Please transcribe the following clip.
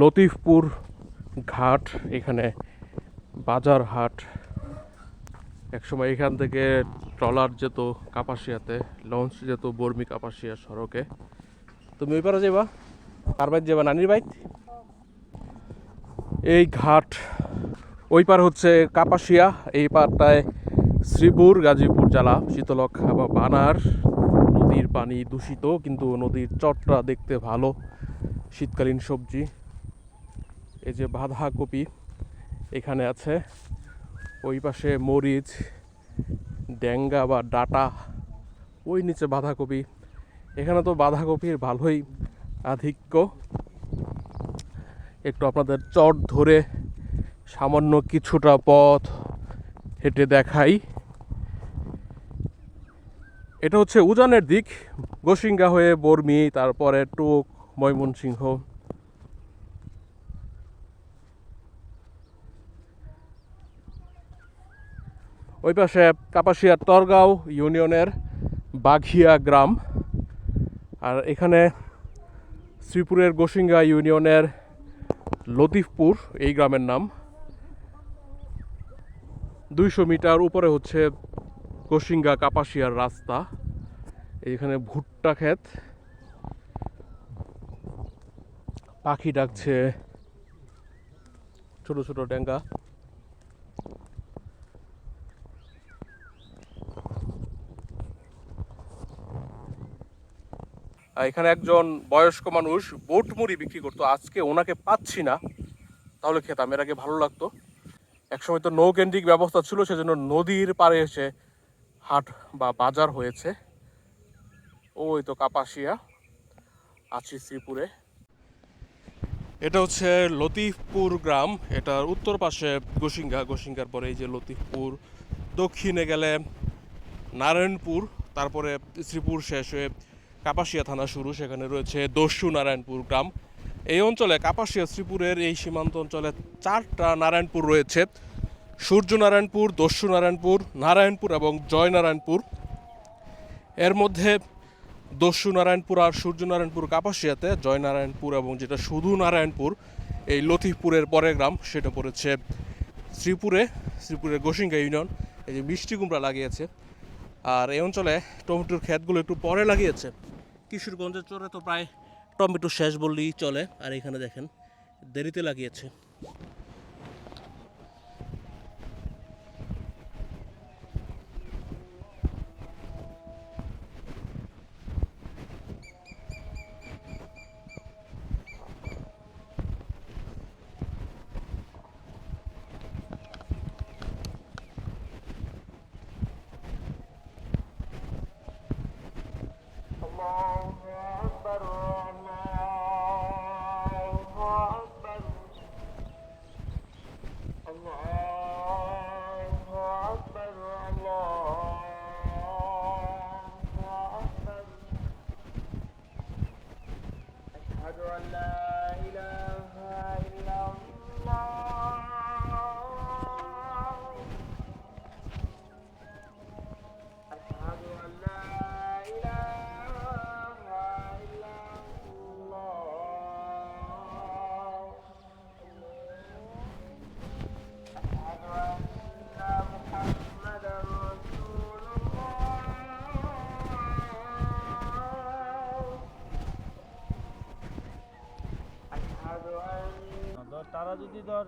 লতিফপুর ঘাট, এখানে বাজার হাট। একসময় এখান থেকে ট্রলার যেত কাপাসিয়াতে, লঞ্চ যেত বর্মি কাপাসিয়া সড়কে। তুমি ওই পারে যাবা কার বাইক যাবা নানির বাইক এই ঘাট, ওই পার হচ্ছে কাপাসিয়া, এই পারটায় শ্রীপুর, গাজীপুর জেলা শীতলক্ষা বা বানার। নদীর পানি দূষিত, কিন্তু নদীর চটটা দেখতে ভালো, শীতকালীন সবজি। এই যে বাঁধাকপি এখানে আছে। ওই পাশে মরিচ ড্যাঙ্গা বা ডাটা, ওই নিচে বাঁধাকপি। এখানে তো বাঁধাকপির ভালোই আধিক্য। একটু আপনাদের চট ধরে সামান্য কিছুটা পথ হেঁটে দেখাই। এটা হচ্ছে উজানের দিক। গোসিঙ্গা হয়ে বর্মি, তারপরে টোক, ময়মনসিংহ। ওই পাশে কাপাসিয়ার তরগাঁও ইউনিয়নের বাঘিয়া গ্রাম। আর এখানে শ্রীপুরের গোসিঙ্গা ইউনিয়নের লতিফপুর, এই গ্রামের নাম। দুইশো মিটার উপরে হচ্ছে গোসিঙ্গা কাপাসিয়ার রাস্তা। এইখানে ভুট্টা ক্ষেত। পাখি ডাকছে। ছোট ছোট ডেঙ্গা। এখানে একজন বয়স্ক মানুষ বোট মুড়ি বিক্রি করতো। আজকে ওনাকে পাচ্ছি না, তাহলে খেতাম, এর আগে ভালো লাগতো। একসময় তো নৌ কেন্দ্রিক ব্যবস্থা ছিল, সেজন্য নদীর পাড়ে এসে হাট বা বাজার হয়েছে। ওই তো কাপাসিয়া, আছি শ্রীপুরে। এটা হচ্ছে লতিফপুর গ্রাম, এটার উত্তর পাশে গোসিঙ্গা গোসিঙ্গার পরে এই যে লতিফপুর, দক্ষিণে গেলে নারায়ণপুর, তারপরে শ্রীপুর শেষ হয়ে কাপাসিয়া থানা শুরু, সেখানে রয়েছে দস্যু নারায়ণপুর গ্রাম। এই অঞ্চলে কাপাসিয়া, শ্রীপুরের এই সীমান্ত অঞ্চলে চারটা নারায়ণপুর রয়েছে। সূর্য নারায়ণপুর দস্যু নারায়ণপুর নারায়ণপুর এবং জয়নারায়ণপুর। এর মধ্যে দস্যু নারায়ণপুর আর সূর্য নারায়ণপুর কাপাসিয়াতে, জয়নারায়ণপুর এবং যেটা শুধু নারায়ণপুর, এই লতিফপুরের পরের গ্রাম, সেটা পড়েছে শ্রীপুরে, শ্রীপুরের গোসিঙ্গা ইউনিয়ন। এই যে মিষ্টি কুমড়া লাগিয়েছে। আর এই অঞ্চলে টমেটোর ক্ষেতগুলো একটু পরে লাগিয়েছে। কিশোরগঞ্জের চরে তো প্রায় টমেটো শেষ বললেই চলে। আর এখানে দেখেন দেরিতে লাগিয়েছে। তারা যদি ধর